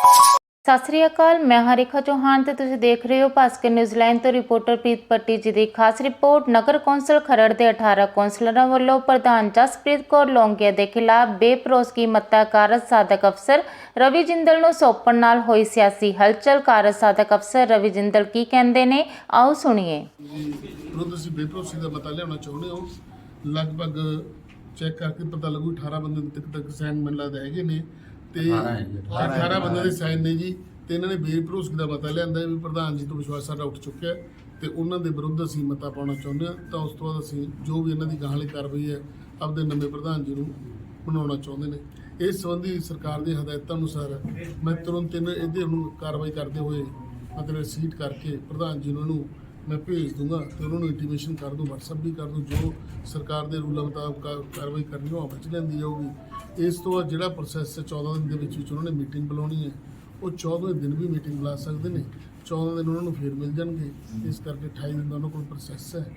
ਸਤਿ ਸ੍ਰੀ ਅਕਾਲ, ਮੈਂ ਹਰਿਕਾ ਚੌਹਾਨ ਤੇ ਤੁਸੀਂ ਦੇਖ ਰਹੇ ਹੋ ਭਾਸਕਰ ਨਿਊਜ਼ੀਲੈਂਡ ਤੋਂ ਰਿਪੋਰਟਰ ਪ੍ਰੀਤ ਪੱਟੀ ਜੀ ਦੀ ਖਾਸ ਰਿਪੋਰਟ। ਨਗਰ ਕੌਂਸਲ ਖਰੜ ਦੇ 18 ਕੌਂਸਲਰਾਂ ਵੱਲੋਂ ਪ੍ਰਧਾਨ ਜਸਪ੍ਰੀਤ ਕੌਰ ਲੌਂਗੀਆ ਦੇ ਖਿਲਾਫ ਬੇਭਰੋਸਗੀ ਮਤਾ ਕਾਰਜ ਸਾਧਕ ਅਫਸਰ ਰਵੀ ਜਿੰਦਲ ਨੂੰ ਸੌਂਪਣ ਨਾਲ ਹੋਈ ਸਿਆਸੀ ਹਲਚਲ। ਕਾਰਜ ਸਾਧਕ ਅਫਸਰ ਰਵੀ ਜਿੰਦਲ ਕੀ ਕਹਿੰਦੇ ਨੇ? ਆਓ ਸੁਣੀਏ। ਵਿਰੁੱਧ ਅਸੀਂ ਬੇਭਰੋਸੇ ਦਾ ਮਤਾ ਲਿਆਉਣਾ ਚਾਹੁੰਦੇ ਹੋ, ਲਗਭਗ ਚੈੱਕ ਕਰਕੇ ਪਤਾ ਲੱਗੂ 18 ਬੰਦੇ ਤੱਕ ਤੱਕ ਸਾਈਨ ਮੈਨੂੰ ਲੱਗਦਾ ਹੈਗੇ ਨੇ। ਤੇ 18 ਬੰਦੇ ਦੇ ਸਾਈਨ ਨੇ ਜੀ ਤੇ ਇਹਨਾਂ ਨੇ ਬੇਭਰੋਸਗੀ ਦਾ ਮਤਾ ਲਿਆਂਦਾ ਵੀ ਪ੍ਰਧਾਨ ਜੀ ਤੋਂ ਵਿਸ਼ਵਾਸ ਸਾਡਾ ਉੱਠ ਚੁੱਕਿਆ ਤੇ ਉਹਨਾਂ ਦੇ ਵਿਰੁੱਧ ਅਸੀਂ ਮਤਾ ਪਾਉਣਾ ਚਾਹੁੰਦੇ ਹਾਂ। ਤਾਂ ਉਸ ਤੋਂ ਬਾਅਦ ਅਸੀਂ ਜੋ ਵੀ ਇਹਨਾਂ ਦੀ ਗਾਹਾਂ ਵਾਲੀ ਕਾਰਵਾਈ ਹੈ ਆਪਦੇ ਨਵੇਂ ਪ੍ਰਧਾਨ ਜੀ ਨੂੰ ਬਣਾਉਣਾ ਚਾਹੁੰਦੇ ਨੇ। ਇਸ ਸੰਬੰਧੀ ਸਰਕਾਰ ਦੀ ਹਦਾਇਤਾਂ ਅਨੁਸਾਰ ਮੈਂ ਤੁਰੰਤ ਇਹਦੇ ਨੂੰ ਕਾਰਵਾਈ ਕਰਦੇ ਹੋਏ ਮਤਲਬ ਸੀਟ ਕਰਕੇ ਪ੍ਰਧਾਨ ਜੀ ਨੂੰ ਮੈਂ ਭੇਜ ਦੂੰਗਾ ਤੇ ਉਹਨਾਂ ਨੂੰ ਇੰਟੀਮੇਸ਼ਨ ਕਰ ਦੂੰ, WhatsApp ਵੀ ਕਰ ਦੂੰ, ਜੋ ਸਰਕਾਰ ਦੇ ਰੂਲਾਂ ਮੁਤਾਬਕ ਕਾਰਵਾਈ ਕਰਨੀ ਉਹ ਅਮਲ ਚ ਲਿਆਂਦੀ ਜਾਊਗੀ। ਇਸ ਤੋਂ ਬਾਅਦ ਜਿਹੜਾ ਪ੍ਰੋਸੈਸ 14 ਦਿਨ ਦੇ ਵਿੱਚ ਵਿੱਚ ਉਹਨਾਂ ਨੇ ਮੀਟਿੰਗ ਬੁਲਾਉਣੀ ਹੈ। ਉਹ 14 ਦਿਨ ਵੀ ਮੀਟਿੰਗ ਬੁਲਾ ਸਕਦੇ ਨੇ। 14 ਦਿਨ ਉਹਨਾਂ ਨੂੰ ਫੇਰ ਮਿਲ ਜਾਣਗੇ। ਇਸ ਕਰਕੇ 28 ਦਿਨ ਦਾ ਉਹਨਾਂ ਕੋਲ ਪ੍ਰੋਸੈਸ ਹੈ।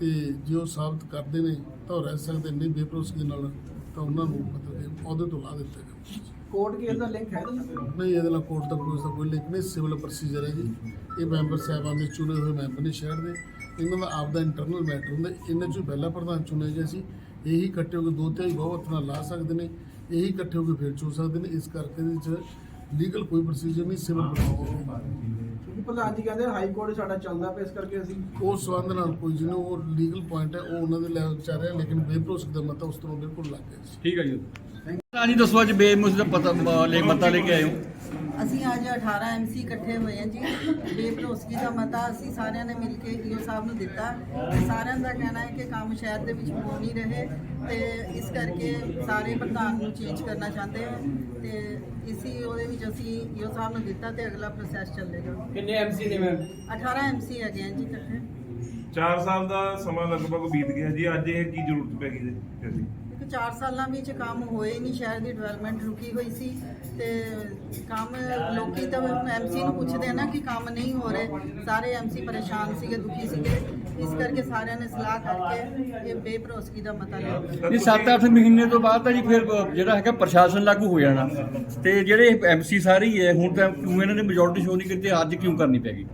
ਤੇ ਜੇ ਉਹ ਸਾਬਤ ਕਰਦੇ ਨੇ, ਤਾਂ ਉਹ ਰਹਿ ਸਕਦੇ ਨਹੀਂ ਬੇਭਰੋਸਗੀ ਨਾਲ ਤਾਂ ਉਹਨਾਂ ਨੂੰ ਮਤਲਬ ਕਿ ਅਹੁਦੇ ਤੋਂ ਲਾ ਦਿੱਤਾ ਜਾਊਗਾ। ਕੋਰਟ ਕੇਸ ਦਾ ਲਿੰਕ ਹੈ ਇਹਦੇ ਨਾਲ ਨਹੀਂ, ਇਹਦੇ ਨਾਲ ਕੋਰਟ ਦਾ ਕੋਈ ਦਾ ਕੋਈ ਲਿੰਕ ਨਹੀਂ, ਸਿਵਲ ਪ੍ਰੋਸੀਜਰ ਹੈ ਜੀ। ਇਹ ਮੈਂਬਰ ਸਾਹਿਬਾਨ ਦੇ ਚੁਣੇ ਹੋਏ ਮੈਂਬਰ ਨੇ ਸ਼ਹਿਰ ਦੇ। ਇਹਨਾਂ ਦਾ ਆਪਦਾ ਇੰਟਰਨਲ ਮੈਟਰ ਹੁੰਦਾ। ਇਹਨਾਂ ਚੋਂ ਪਹਿਲਾ ਪ੍ਰਧਾਨ ਚੁਣਿਆ ਗਿਆ ਸੀ। ਇਹੀ ਇਕੱਠੇ ਹੋ ਕੇ ਦੋ ਤਿਹਾਈ ਬਹੁਮਤ ਨਾਲ ਲਾ ਸਕਦੇ ਨੇ। ਇਹੀ ਇਕੱਠੇ ਹੋ ਕੇ ਫਿਰ ਚੁਣ ਸਕਦੇ ਨੇ। ਇਸ ਕਰਕੇ ਇਹਦੇ 'ਚ ਲੀਗਲ ਕੋਈ ਪ੍ਰੋਸੀਜਰ ਨਹੀਂ, ਸਿਵਲ ਪ੍ਰੋਸੀਜਰ ਪ੍ਰਧਾਨ ਜੀ ਕਹਿੰਦੇ ਹਾਈ ਕੋਰਟ ਸਾਡਾ ਚੱਲਦਾ ਪਿਆ ਇਸ ਕਰਕੇ ਅਸੀਂ ਉਸ ਸੰਬੰਧ ਨਾਲ ਕੋਈ ਜਿਹਨੂੰ ਉਹ ਲੀਗਲ ਪੁਆਇੰਟ ਹੈ ਉਹ ਉਹਨਾਂ ਦੇ ਲੈਵਲ 'ਚ ਆ ਰਿਹਾ ਲੇਕਿਨ ਬੇਭਰੋਸਗੀ ਦਾ ਮਤਾ ਉਸ ਤੋਂ ਬਿਲਕੁਲ ਲੱਗ ਗਿਆ। ਸੀ ਠੀਕ ਹੈ ਜੀ। ਰਾਜੀ ਦੱਸੋ ਅੱਜ ਬੇਮੁਸ ਦਾ ਪਤਾ ਲੈ ਮਤਾ ਲੈ ਕੇ ਆਏ ਹੋ ਅਸੀਂ ਅੱਜ 18 ਐਮਸੀ ਇਕੱਠੇ ਹੋਏ ਹਾਂ ਜੀ। ਬੇਭਰੋਸਗੀ ਦਾ ਮਤਾ ਅਸੀਂ ਸਾਰਿਆਂ ਨੇ ਮਿਲ ਕੇ ਈਓ ਸਾਹਿਬ ਨੂੰ ਦਿੱਤਾ। ਤੇ ਸਾਰਿਆਂ ਦਾ ਕਹਿਣਾ ਹੈ ਕਿ ਕੰਮ ਸ਼ਹਿਰ ਦੇ ਵਿੱਚ ਹੋ ਨਹੀਂ ਰਹੇ। ਤੇ ਇਸ ਕਰਕੇ ਸਾਰੇ ਪ੍ਰਧਾਨ ਨੂੰ ਚੇਂਜ ਕਰਨਾ ਚਾਹੁੰਦੇ ਹਾਂ ਤੇ ਇਸੀ ਉਹਦੇ ਵਿੱਚ ਅਸੀਂ ਈਓ ਸਾਹਿਬ ਨੂੰ ਦਿੱਤਾ ਤੇ ਅਗਲਾ ਪ੍ਰੋਸੈਸ ਚੱਲੇਗਾ। ਕਿੰਨੇ ਐਮਸੀ ਨੇ ਮੈਮ? 18 ਐਮਸੀ ਹੈਗੇ ਆ ਜੀ ਇਕੱਠੇ। 4 ਸਾਲ ਦਾ ਸਮਾਂ ਲਗਭਗ ਬੀਤ ਗਿਆ ਜੀ। ਅੱਜ ਇਹ ਕੀ ਜ਼ਰੂਰਤ ਪੈ ਗਈ ਜੀ? 4 ਸਾਲਾਂ ਵਿੱਚ ਕੰਮ ਹੋਏ ਨਹੀਂ, ਸ਼ਹਿਰ ਦੀ ਡਿਵੈਲਪਮੈਂਟ ਰੁਕੀ ਹੋਈ ਸੀ ਤੇ ਕੰਮ ਲੋਕੀ ਤਾਂ ਐਮਸੀ ਨੂੰ ਪੁੱਛਦੇ ਨਾ ਕਿ ਕੰਮ ਨਹੀਂ ਹੋ ਰਹੇ। ਸਾਰੇ ਐਮਸੀ ਪਰੇਸ਼ਾਨ ਸੀਗੇ, ਦੁਖੀ ਸੀਗੇ। ਇਸ ਕਰਕੇ ਸਾਰਿਆਂ ਨੇ ਸਲਾਹ ਕਰਕੇ ਇਹ ਬੇਭਰੋਸਗੀ ਦਾ ਮਤਾ ਲਿਆ। ਇਹ 7-8 ਮਹੀਨੇ ਤੋਂ ਬਾਅਦ ਤਾਂ ਜੀ ਫਿਰ ਜਿਹੜਾ ਹੈਗਾ ਪ੍ਰਸ਼ਾਸਨ ਲਾਗੂ ਹੋ ਜਾਣਾ। ਤੇ ਜਿਹੜੇ ਐਮਸੀ ਸਾਰੇ ਹੀ ਹੈ, ਹੁਣ ਤਾਂ ਕਿਉਂ ਇਹਨਾਂ ਨੇ ਮੈਜੋਰਟੀ ਸ਼ੋ ਨਹੀਂ ਕੀਤੀ, ਅੱਜ ਕਿਉਂ ਕਰਨੀ ਪੈ ਗਈ?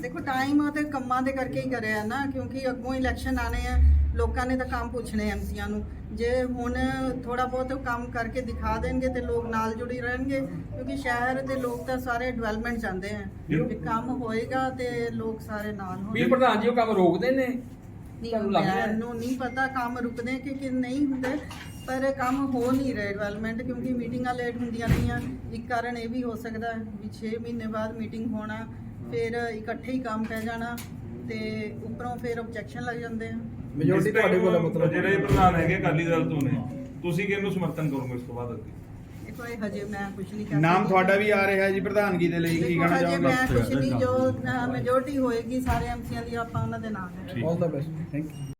ਦੇਖੋ ਟਾਈਮ ਤੇ ਕੰਮਾਂ ਦੇ ਕਰਕੇ ਹੀ ਕਰਿਆ ਨਾ ਕਿਉਂਕਿ ਅੱਗੋਂ ਇਲੈਕਸ਼ਨ ਆਣੇ ਆ ਲੋਕਾਂ ਨੇ ਤਾਂ ਕੰਮ ਪੁੱਛਣੇ ਐਮਸੀਆਂ ਨੂੰ। ਜੇ ਹੁਣ ਥੋੜਾ ਬਹੁਤ ਕੰਮ ਕਰਕੇ ਦਿਖਾ ਦੇਣਗੇ ਤੇ ਲੋਕ ਨਾਲ ਜੁੜੀ ਰਹਿਣਗੇ ਕਿਉਂਕਿ ਸ਼ਹਿਰ ਦੇ ਲੋਕ ਤਾਂ ਸਾਰੇ ਡਿਵੈਲਪਮੈਂਟ ਚਾਹੁੰਦੇ ਆ। ਕਿ ਕੰਮ ਹੋਏਗਾ ਤੇ ਲੋਕ ਸਾਰੇ ਨਾਲ ਹੋਣਗੇ। ਵੀਰ ਪ੍ਰਧਾਨ ਜੀ ਉਹ ਕੰਮ ਰੋਕਦੇ ਨੇ? ਤੁਹਾਨੂੰ ਲੱਗ ਰਿਹਾ? ਹੈ? ਮੈਨੂੰ ਨਹੀਂ ਪਤਾ ਕੰਮ ਰੁਕਦੇ ਕਿ ਕਿ ਨਹੀਂ ਹੁੰਦੇ ਪਰ ਕੰਮ ਹੋ ਨਹੀਂ ਰਿਹਾ ਡਿਵੈਲਪਮੈਂਟ ਕਿਉਂਕਿ ਮੀਟਿੰਗਾਂ ਲੇਟ ਹੁੰਦੀਆਂ ਰਹੀਆਂ। ਇੱਕ ਕਾਰਨ ਇਹ ਵੀ ਹੋ ਸਕਦਾ ਹੈ ਵੀ 6 ਮਹੀਨੇ ਬਾਅਦ ਮੀਟਿੰਗ ਹੋਣਾ ਫਿਰ ਇਕੱਠੇ ਹੀ ਕੰਮ ਪੈ ਜਾਣਾ ਤੇ ਉੱਪਰੋਂ ਫਿਰ ਆਬਜੈਕਸ਼ਨ ਲੱਗ ਜਾਂਦੇ ਆ। ਮੈਜੋਰਟੀ ਤੁਹਾਡੇ ਕੋਲ ਹੈ ਮਤਲਬ ਜਿਹੜੇ ਪ੍ਰਧਾਨ ਹੈਗੇ ਅਕਾਲੀ ਦਲ ਤੋਂ ਨੇ ਤੁਸੀਂ ਕਿਹਨੂੰ ਸਮਰਥਨ ਕਰੋਗੇ ਇਸ ਤੋਂ ਬਾਅਦ ਅੱਗੇ? ਦੇਖੋ ਇਹ ਹਜੇ ਮੈਂ ਕੁਝ ਨਹੀਂ ਕਰ ਨਾਮ ਸਕਦੀ। ਤੁਹਾਡਾ ਵੀ ਆ ਰਿਹਾ ਹੈ ਜੀ ਪ੍ਰਧਾਨਗੀ ਦੇ ਲਈ ਕੀ ਦੇਖੋ ਕਹਿਣਾ ਹਜੇ ਚਾਹੋਗੇ? ਮੈਂ ਕੁਝ ਨਹੀਂ ਜੋ ਮੈਜੋਰਟੀ ਹੋਏਗੀ ਸਾਰੇ ਐਮਸੀਆਂ ਦੀ ਆਪਾਂ ਉਹਨਾਂ ਦੇ ਨਾਮ ਹੈ all the best thank you